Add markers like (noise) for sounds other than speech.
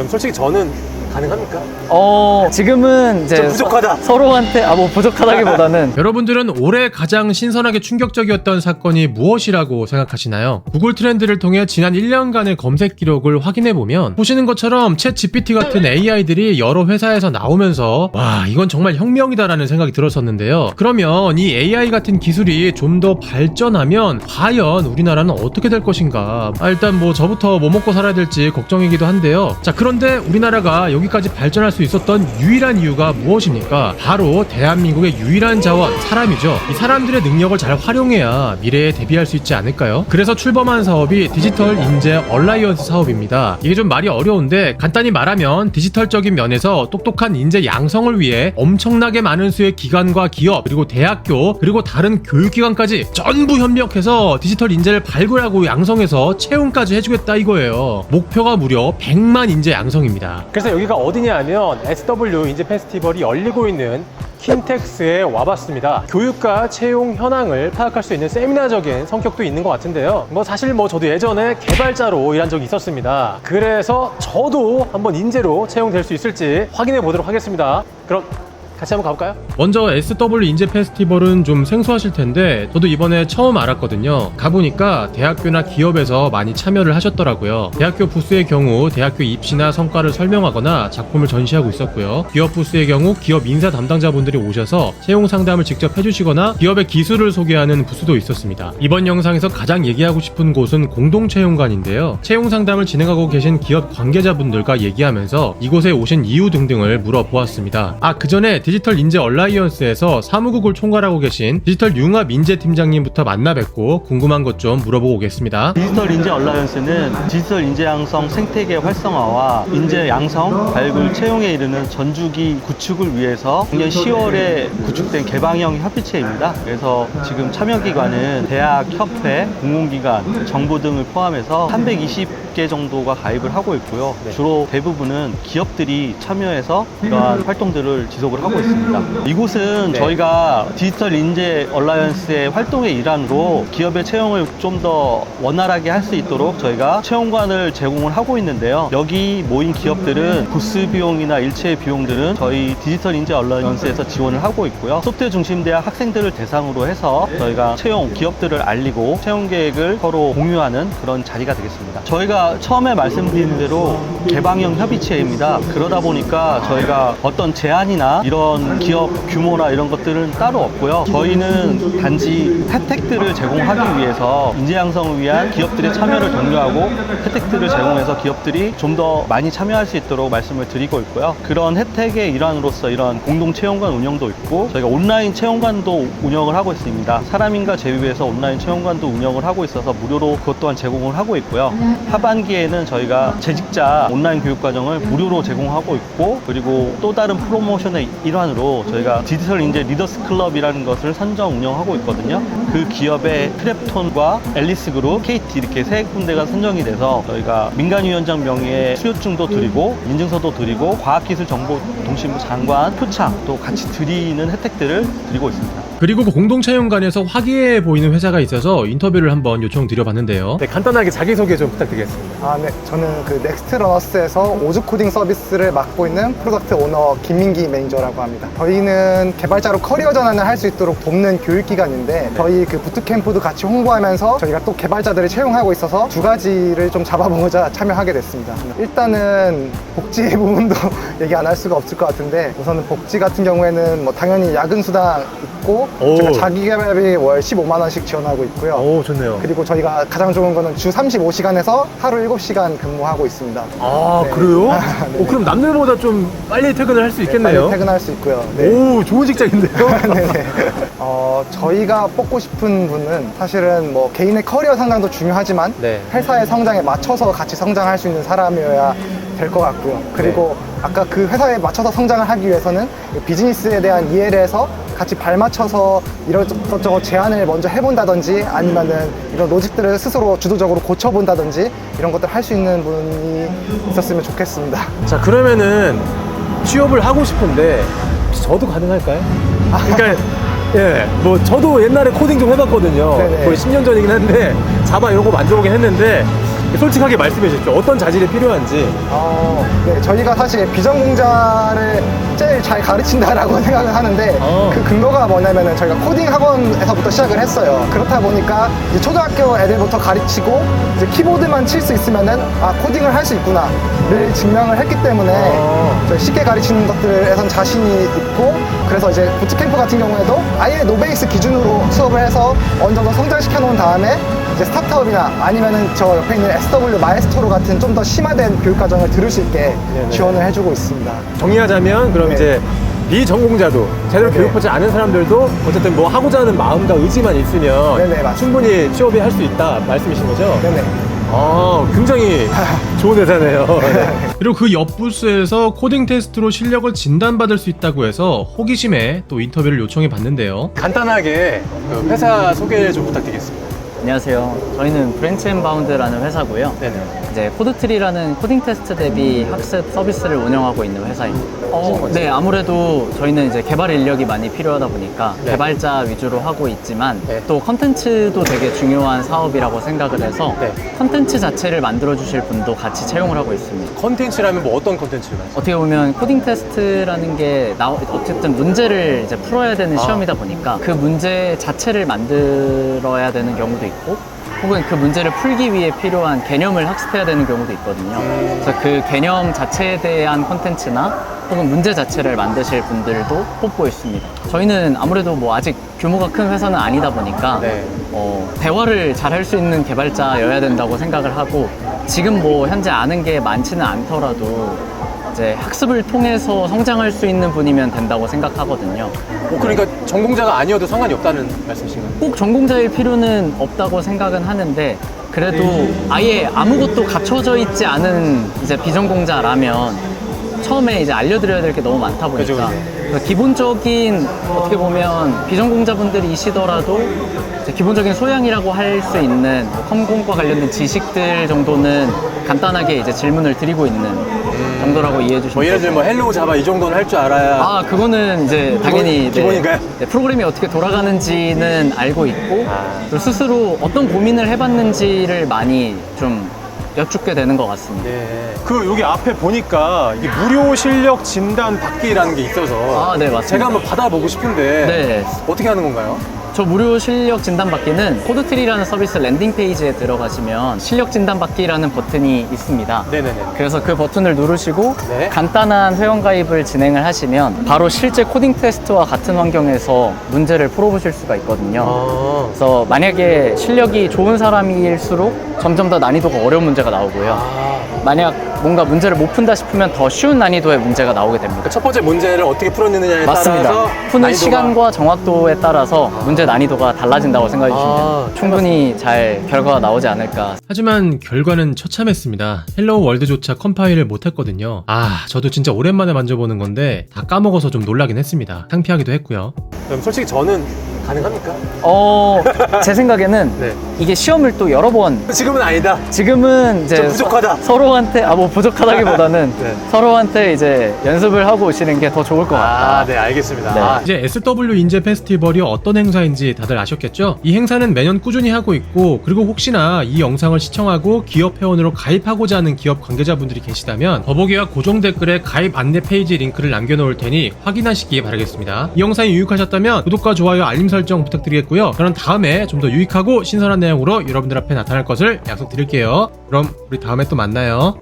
그럼 솔직히 저는 가능합니까? 어 지금은 이제 좀 부족하다. 서, 로한테 아 뭐 부족하다기보다는 (laughs) 여러분들은 올해 가장 신선하게 충격적이었던 사건이 무엇이라고 생각하시나요? 구글 트렌드를 통해 지난 1년간의 검색 기록을 확인해 보면 보시는 것처럼 챗 GPT 같은 AI들이 여러 회사에서 나오면서 와 이건 정말 혁명이다라는 생각이 들었었는데요. 그러면 이 AI 같은 기술이 좀 더 발전하면 과연 우리나라는 어떻게 될 것인가? 아, 일단 뭐 저부터 뭐 먹고 살아야 될지 걱정이기도 한데요. 자 그런 데 우리나라가 여기까지 발전할 수 있었던 유일한 이유가 무엇입니까? 바로 대한민국의 유일한 자원 사람이죠. 이 사람들의 능력을 잘 활용해야 미래에 대비할 수 있지 않을까요? 그래서 출범한 사업이 디지털 인재 얼라이언스 사업입니다. 이게 좀 말이 어려운데 간단히 말하면 디지털적인 면에서 똑똑한 인재 양성을 위해 엄청나게 많은 수의 기관과 기업 그리고 대학교 그리고 다른 교육기관까지 전부 협력해서 디지털 인재를 발굴하고 양성해서 채용까지 해주겠다 이거예요. 목표가 무려 100만 인재 양성입니다. 그래서 여기가 어디냐 하면 SW 인재 페스티벌이 열리고 있는 킨텍스에 와봤습니다. 교육과 채용 현황을 파악할 수 있는 세미나적인 성격도 있는 것 같은데요. 뭐 사실 뭐 저도 예전에 개발자로 일한 적이 있었습니다. 그래서 저도 한번 인재로 채용될 수 있을지 확인해 보도록 하겠습니다. 그럼 같이 한번 가볼까요? 먼저 SW 인재 페스티벌은 좀 생소하실 텐데 저도 이번에 처음 알았거든요. 가보니까 대학교나 기업에서 많이 참여를 하셨더라고요. 대학교 부스의 경우 대학교 입시나 성과를 설명하거나 작품을 전시하고 있었고요. 기업 부스의 경우 기업 인사 담당자분들이 오셔서 채용 상담을 직접 해주시거나 기업의 기술을 소개하는 부스도 있었습니다. 이번 영상에서 가장 얘기하고 싶은 곳은 공동채용관인데요. 채용 상담을 진행하고 계신 기업 관계자분들과 얘기하면서 이곳에 오신 이유 등등을 물어보았습니다. 아, 그 전에 디지털 인재 얼라이언스에서 사무국을 총괄하고 계신 디지털 융합 인재 팀장님부터 만나 뵙고 궁금한 것 좀 물어보고 오겠습니다. 디지털 인재 얼라이언스는 디지털 인재 양성 생태계 활성화와 인재 양성, 발굴, 채용에 이르는 전주기 구축을 위해서 작년 10월에 구축된 개방형 협의체입니다. 그래서 지금 참여 기관은 대학, 협회, 공공기관, 정부 등을 포함해서 320개 정도가 가입을 하고 있고요. 주로 대부분은 기업들이 참여해서 이러한 활동들을 지속을 하고 있습니다. 이곳은 네. 저희가 디지털 인재 얼라이언스의 활동의 일환으로 기업의 채용을 좀 더 원활하게 할 수 있도록 저희가 채용관을 제공을 하고 있는데요. 여기 모인 기업들은 부스 비용이나 일체 비용들은 저희 디지털 인재 얼라이언스에서 지원을 하고 있고요. 소프트웨어 중심 대학 학생들을 대상으로 해서 저희가 채용 기업들을 알리고 채용 계획을 서로 공유하는 그런 자리가 되겠습니다. 저희가 처음에 말씀드린 대로 개방형 협의체입니다. 그러다 보니까 저희가 어떤 제한이나 이런 기업 규모나 이런 것들은 따로 없고요. 저희는 단지 혜택들을 제공하기 위해서 인재 양성을 위한 기업들의 참여를 독려하고 혜택들을 제공해서 기업들이 좀 더 많이 참여할 수 있도록 말씀을 드리고 있고요. 그런 혜택의 일환으로서 이런 공동 채용관 운영도 있고 저희가 온라인 채용관도 운영을 하고 있습니다. 사람인가 제휴해서 온라인 채용관도 운영을 하고 있어서 무료로 그것 또한 제공을 하고 있고요. 하 반기에는 저희가 재직자 온라인 교육 과정을 무료로 제공하고 있고 그리고 또 다른 프로모션의 일환으로 저희가 디지털 인재 리더스 클럽이라는 것을 선정 운영하고 있거든요. 그 기업의 크랩톤과 앨리스 그룹, KT 이렇게 세 군데가 선정이 돼서 저희가 민간위원장 명의의 수료증도 드리고 인증서도 드리고 과학기술정보통신부 장관 표창 또 같이 드리는 혜택들을 드리고 있습니다. 그리고 그 공동채용관에서 화기애애 보이는 회사가 있어서 인터뷰를 한번 요청드려봤는데요. 네, 간단하게 자기소개 좀 부탁드리겠습니다. 아, 네. 저는 그 넥스트 러너스에서 오즈 코딩 서비스를 맡고 있는 프로덕트 오너 김민기 매니저라고 합니다. 저희는 개발자로 커리어 전환을 할 수 있도록 돕는 교육기관인데 저희 그 부트캠프도 같이 홍보하면서 저희가 또 개발자들을 채용하고 있어서 두 가지를 좀 잡아보고자 참여하게 됐습니다. 일단은 복지 (laughs) 부분도 얘기 안 할 수가 없을 것 같은데 우선은 복지 같은 경우에는 뭐 당연히 야근 수당 있고 오. 제가 자기개발비 월 15만 원씩 지원하고 있고요. 오, 좋네요. 그리고 저희가 가장 좋은 거는 주 35시간에서 하루 7시간 근무하고 있습니다. 아, 네. 그래요? 네. 어, (laughs) 그럼 남들보다 좀 빨리 퇴근을 할 수 있겠네요. 빨리 퇴근할 수 있고요. 네. 오, 좋은 직장인데요? 네네. (laughs) 어, 저희가 뽑고 싶은 분은 사실은 뭐 개인의 커리어 성장도 중요하지만 네. 회사의 성장에 맞춰서 같이 성장할 수 있는 사람이어야 될 것 같고요. 그리고 네. 아까 그 회사에 맞춰서 성장을 하기 위해서는 그 비즈니스에 대한 이해를 해서 같이 발맞춰서 이것저것 제안을 먼저 해본다든지 아니면은 이런 로직들을 스스로 주도적으로 고쳐본다든지 이런 것들 할 수 있는 분이 있었으면 좋겠습니다. 자, 그러면은 취업을 하고 싶은데 혹시 저도 가능할까요? 그러니까 예, 뭐 저도 옛날에 코딩 좀 해봤거든요. 네네. 거의 10년 전이긴 한데 자바 이런 거 만들어보긴 했는데 솔직하게 말씀해 주십시오. 어떤 자질이 필요한지. 어, 네, 저희가 사실 비전공자를 제일 잘 가르친다라고 (laughs) 생각을 하는데 어. 그 근거가 뭐냐면은 저희가 코딩 학원에서부터 시작을 했어요. 그렇다 보니까 이제 초등학교 애들부터 가르치고 이제 키보드만 칠 수 있으면은 아 코딩을 할 수 있구나를 증명을 했기 때문에 어. 저희 쉽게 가르치는 것들에선 자신이 있고 그래서 이제 부트캠프 같은 경우에도 아예 노베이스 기준으로 수업을 해서 어느 정도 성장시켜 놓은 다음에 이제 스타트업이나 아니면은 저 옆에 있는 SW 마에스토로 같은 좀 더 심화된 교육 과정을 들을 수 있게 네네. 지원을 해주고 있습니다. 정리하자면 그럼 네. 이제 비전공자도 제대로 네. 교육받지 않은 사람들도 어쨌든 뭐 하고자 하는 마음과 의지만 있으면 네네. 충분히 취업이 할 수 있다 말씀이신 거죠? 네네. 아, 굉장히 좋은 회사네요. (laughs) 그리고 그 옆 부스에서 코딩 테스트로 실력을 진단받을 수 있다고 해서 호기심에 또 인터뷰를 요청해 봤는데요. 간단하게 그 회사 소개 좀 부탁드리겠습니다. 안녕하세요. 저희는 브랜치 앤 바운드라는 회사고요. 네네. 이제 코드트리라는 코딩 테스트 대비 학습 서비스를 운영하고 있는 회사입니다. 어, 네, 아무래도 저희는 이제 개발 인력이 많이 필요하다 보니까 네. 개발자 위주로 하고 있지만 네. 또 컨텐츠도 되게 중요한 사업이라고 생각을 해서 네. 컨텐츠 자체를 만들어 주실 분도 같이 채용을 하고 있습니다. 컨텐츠라면 뭐 어떤 컨텐츠를 말씀? 어떻게 보면 코딩 테스트라는 게 나, 어쨌든 문제를 이제 풀어야 되는 아. 시험이다 보니까 그 문제 자체를 만들어야 되는 경우도 있고 혹은 그 문제를 풀기 위해 필요한 개념을 학습해야 되는 경우도 있거든요. 그래서 그 개념 자체에 대한 콘텐츠나 혹은 문제 자체를 만드실 분들도 뽑고 있습니다. 저희는 아무래도 뭐 아직 규모가 큰 회사는 아니다 보니까 네. 어, 대화를 잘 할 수 있는 개발자여야 된다고 생각을 하고 지금 뭐 현재 아는 게 많지는 않더라도 이제 학습을 통해서 성장할 수 있는 분이면 된다고 생각하거든요. 뭐 그러니까 전공자가 아니어도 상관이 없다는 말씀이신가요? 꼭 전공자일 필요는 없다고 생각은 하는데 그래도 네. 아예 아무것도 갖춰져 있지 않은 이제 비전공자라면 처음에 이제 알려드려야 될 게 너무 많다 보니까 그죠, 그죠. 그래서 기본적인 어떻게 보면 비전공자분들이시더라도 이제 기본적인 소양이라고 할 수 있는 뭐 컴공과 관련된 지식들 정도는 간단하게 이제 질문을 드리고 있는 정도라고 이해해 주시면 뭐 예를 들면 뭐 헬로우 자바 이 정도는 할 줄 알아야 아, 그거는 이제 당연히 네, 기본인가요? 네, 프로그램이 어떻게 돌아가는지는 알고 있고 아. 그리고 스스로 어떤 고민을 해봤는지를 많이 좀 여쭙게 되는 것 같습니다. 네. 그 여기 앞에 보니까 이게 무료 실력 진단 받기라는 게 있어서 아, 네, 맞습니다. 제가 한번 받아보고 싶은데 네. 어떻게 하는 건가요? 저 무료 실력 진단 받기는 코드트리라는 서비스 랜딩 페이지에 들어가시면 실력 진단 받기라는 버튼이 있습니다. 네네네. 그래서 그 버튼을 누르시고 네. 간단한 회원 가입을 진행을 하시면 바로 실제 코딩 테스트와 같은 환경에서 문제를 풀어보실 수가 있거든요. 아, 그래서 만약에 실력이 좋은 사람일수록 점점 더 난이도가 어려운 문제가 나오고요. 아. 만약 뭔가 문제를 못 푼다 싶으면 더 쉬운 난이도의 문제가 나오게 됩니다. 첫 번째 문제를 어떻게 풀었느냐에 맞습니다. 따라서 푸는 난이도가- 시간과 정확도에 따라서 문제 난이도가 달라진다고 생각해 주시면 아, 충분히 잘 결과가 나오지 않을까. 하지만 결과는 처참했습니다. 헬로우 월드조차 컴파일을 못했거든요. 아, 저도 진짜 오랜만에 만져보는 건데 다 까먹어서 좀 놀라긴 했습니다. 창피하기도 했고요. 그럼 솔직히 저는 가능합니까? 어, 제 생각에는 (laughs) 네. 이게 시험을 또 여러 번 지금은 아니다. 지금은 이제 좀 부족하다. 서, 로한테 아 뭐 부족하다기보다는 (laughs) 네. 서로한테 이제 연습을 하고 오시는 게 더 좋을 것 같다. 아, 네, 알겠습니다. 네. 아, 이제 SW 인재 페스티벌이 어떤 행사인지 다들 아셨겠죠? 이 행사는 매년 꾸준히 하고 있고 그리고 혹시나 이 영상을 시청하고 기업 회원으로 가입하고자 하는 기업 관계자분들이 계시다면 더보기와 고정 댓글에 가입 안내 페이지 링크를 남겨놓을 테니 확인하시기 바라겠습니다. 이 영상이 유익하셨다면 구독과 좋아요 알림 설정 부탁드리겠고요. 저는 다음에 좀 더 유익하고 신선한 내용으로 여러분들 앞에 나타날 것을 약속드릴게요. 그럼 우리 다음에 또 만나요.